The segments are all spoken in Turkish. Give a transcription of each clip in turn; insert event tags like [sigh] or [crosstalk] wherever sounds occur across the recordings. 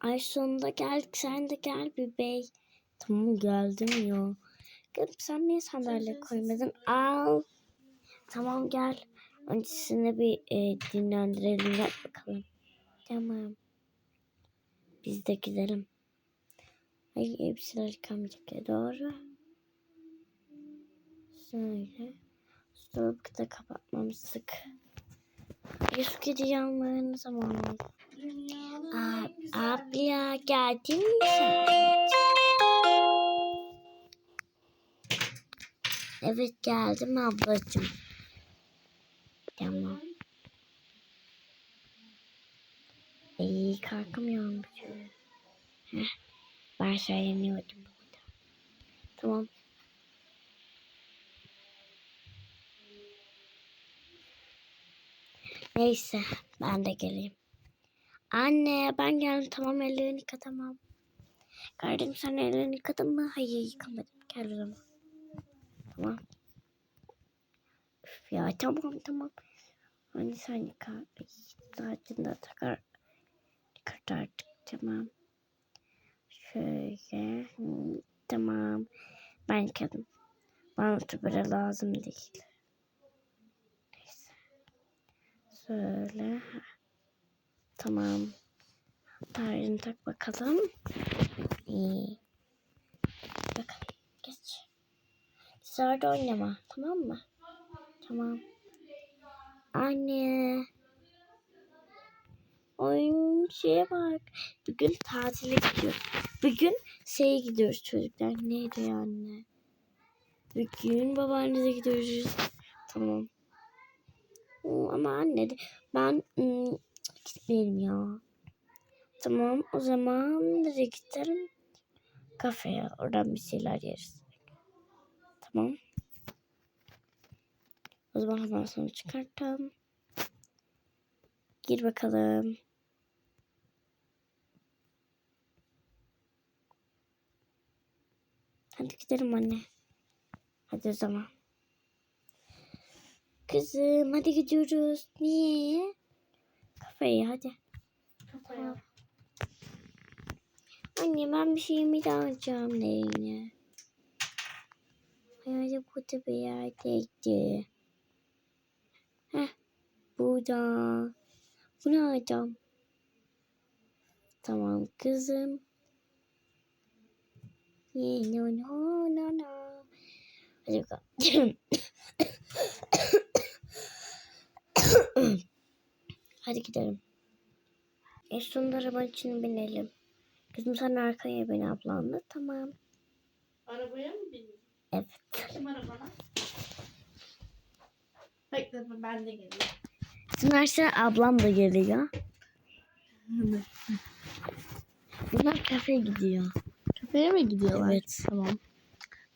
Ay sonunda geldik. Sen de gel bir bey. Tamam geldim ya. Kızım sen niye sandalye koymadın? Al. Tamam gel. Öncesinde bir e, dinlendirelim. Gel bakalım. Tamam. Biz de gidelim. Ay elbiseler yıkamayacak ya. Doğru. Şöyle. Dolabı da kapatmamıştık. Yusuf kedi yanlarını zaman oldu. Ab abla geldin mi sen? Evet geldim ablacığım. Tamam. İyi kalkamıyorum. Heh, ben söyleniyordum burada. Tamam. Neyse ben de geleyim. Anne ben geldim tamam ellerini yıka tamam. Kardeşim sen ellerini yıkadın mı? Hayır yıkamadım. Gel o zaman. Tamam. Üf ya tamam tamam. Hani sen yıka. Saçını da takar. Yıkart artık tamam. Şöyle. Tamam. Ben yıkadım. Bana tübere lazım değil. Neyse. Şöyle. Tamam. Tarihini tak bakalım. İyi. Bakalım. Geç. Dışarıda oynama. Tamam mı? Tamam. Anne. Oyun şeye bak. Bugün tatile gidiyoruz. Bugün şeye gidiyoruz çocuklar. Neydi anne? Bugün babaannede gidiyoruz. Tamam. Ama anne de ben ım, gitmeyelim ya. Tamam o zaman nereye gidelim? Kafeye oradan bir şeyler yeriz. Tamam. O zaman hemen sonra çıkartalım. Gir bakalım. Hadi gidelim anne. Hadi o zaman. Kızım hadi gidiyoruz. Niye? Kafeye hadi. Tamam. Anne ben bir şeyimi de alacağım neyine. Hayali burada bir yerdeydi. Heh burada. Bunu alacağım. Tamam kızım. Yeah, no no no no. Hadi bakalım. [clears throat] Hadi gidelim. E sonunda arabanın içine binelim. Kızım sen arkaya bin ablanla. Tamam. Arabaya mı bindin? Evet. Kim arabana? Bekle ben de geleyim. Bunlar ablam da geliyor. Bunlar kafeye gidiyor. Kafeye mi gidiyorlar? Evet. Tamam.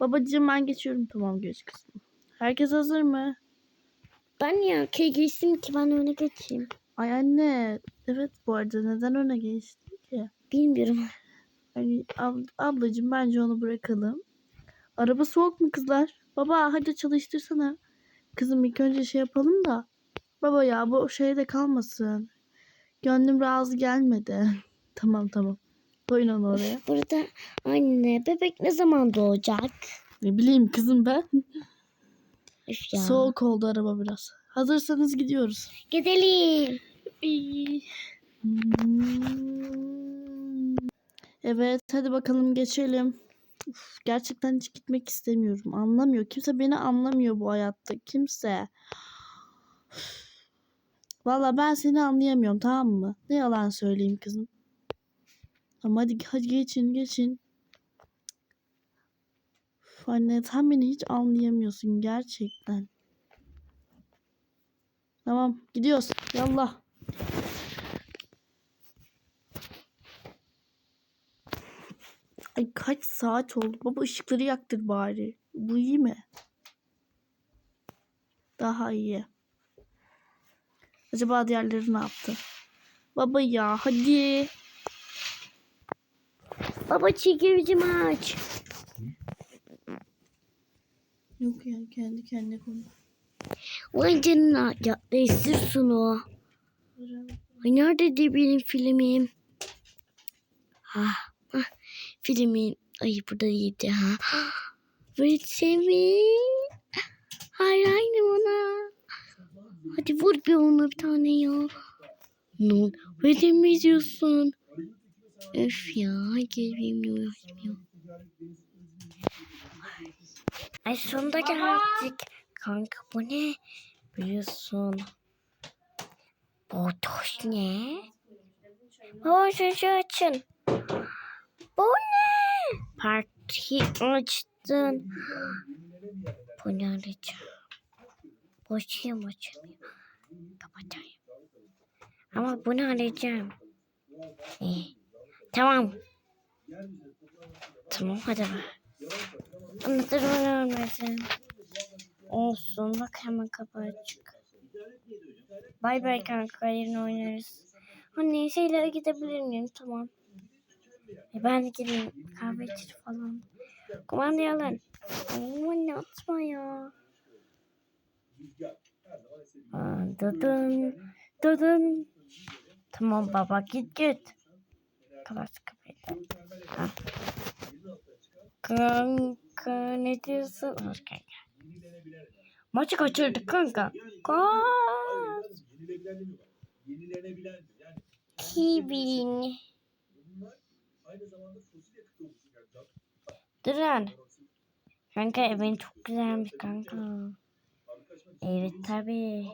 Babacığım ben geçiyorum. Tamam geç kızım. Herkes hazır mı? Ben niye arkaya geçtim ki ben öne geçeyim. Ay anne. Evet bu arada neden öne geçtin ki? Bilmiyorum. Hani ab- ablacığım bence onu bırakalım. Araba soğuk mu kızlar? Baba hadi çalıştırsana. Kızım ilk önce şey yapalım da. Baba ya bu şeyde kalmasın. Gönlüm razı gelmedi. [laughs] tamam tamam. Koyun onu oraya. Burada anne bebek ne zaman doğacak? Ne bileyim kızım ben. Üf ya. Soğuk oldu araba biraz. Hazırsanız gidiyoruz. Gidelim. Evet hadi bakalım geçelim. Uf, gerçekten hiç gitmek istemiyorum. Anlamıyor. Kimse beni anlamıyor bu hayatta. Kimse. Valla ben seni anlayamıyorum tamam mı? Ne yalan söyleyeyim kızım. Tamam hadi, hadi geçin geçin. Uf, anne sen beni hiç anlayamıyorsun gerçekten. Tamam gidiyoruz. Yallah. Ay kaç saat oldu? Baba ışıkları yaktır bari. Bu iyi mi? Daha iyi. Acaba diğerleri ne yaptı? Baba ya hadi. Baba çekircimi aç. Yok ya kendi kendine konu. Vay canına. Ya değiştir şunu. Ay neredeydi benim filmim? Ah, ah. Filmin ay burada değildi ha. Semih. Hayır aynı ona. Hadi vur bir ona bir tane ya. Ne? Ve mi izliyorsun? Öf ya. Gel benimle uğraşmıyor. Ay sonunda geldik. Kanka bu ne? Biliyorsun. Bu toş ne? Baba çocuğu açın. Bu ne? Parti açtın. Bu ne arayacağım? Boşayım açılmıyor. Kapatayım. Ama bunu arayacağım. İyi. Tamam. Tamam hadi bak. Anahtarı bana. Olsun bak hemen kapı açık. Bay bay kanka yarın oynarız. Anne şeylere gidebilir miyim? Tamam. E ben de gideyim kahve içir falan. Kumandayı alın. Ama ne atma ya. Aa, Dıdın. Dıdın. Tamam baba git git. Kapat kapıyı. Kanka ne diyorsun? Hoş kanka. Maçı kaçırdık kanka. Kaç. Mi var? Yenilenebilen mi? Yani Kibin. bunlar aynı zamanda fosil yakıt oluşu yani Duran. Kanka evin çok güzelmiş kanka. Evet tabi.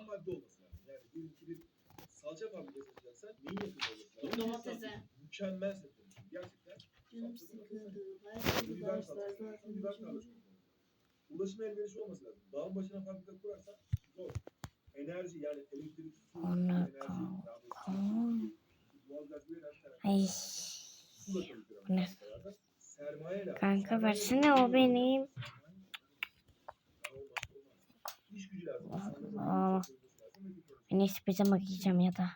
salça fabrikası yapacaksan neyin yakıt olması lazım? Mükemmel seçenek. Gerçekten. Canım sıkıldı. Ulaşım elverişi olması lazım. Dağın başına fabrika kurarsan zor. Enerji yani elektrik, su, enerji. Ay. Kanka versene o benim. Aa. En iyisi pijama giyeceğim ya da.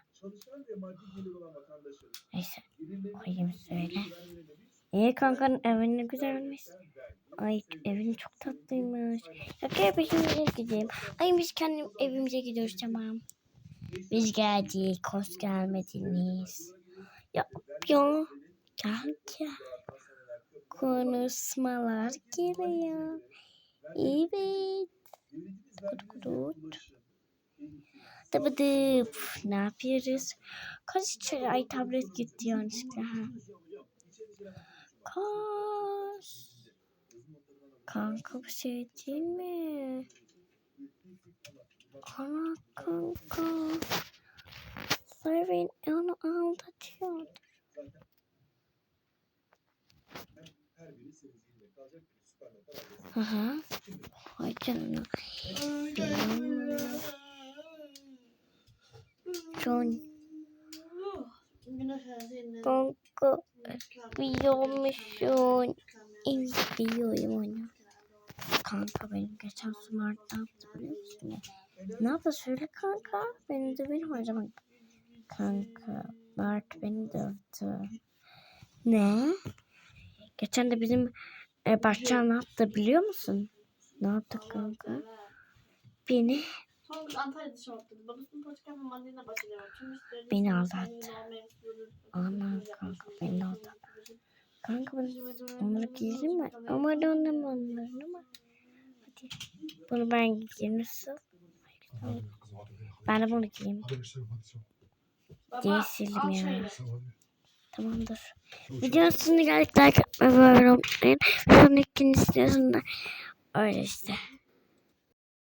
Neyse. Koyayım biz İyi kankanın evin ne güzelmiş. Ay evin çok tatlıymış. Ya gel peşimize gideyim. Ay biz kendim evimize gidiyoruz tamam. Biz geldik. Hoş gelmediniz. Ya ya. Gel gel. Konuşmalar geliyor. Evet. Kudurut. Dıbı dıp. Ne yapıyoruz? Kaç içeri? Ay tablet gitti yanlışlıkla. Kaç. Kanka bir şey değil mi? Ana kanka. Sarvin onu aldatıyor. her biri senin zihninde kalacak bir süper nokta canına. John. Güneş seninle. Kanka. Benim geçen smart ne yaptı biliyor musun? Ne yaptı söyle kanka. Beni de benim zaman. Kanka Mert beni dövdü. Ne? Geçen de bizim e, Bahçe ne yaptı biliyor musun? Ne yaptı kanka? Beni. Beni aldattı. Aman kanka beni aldattı. Kanka ben onları giyeyim mi? Ama da onları onları ama. Hadi. Bunu ben giyeyim nasıl? Ben de bunu giyeyim. Değişelim ya. Tamamdır. Videonun sonuna geldik. Like atmayı ve abone olmayı sonraki istiyorsun da. Öyle işte.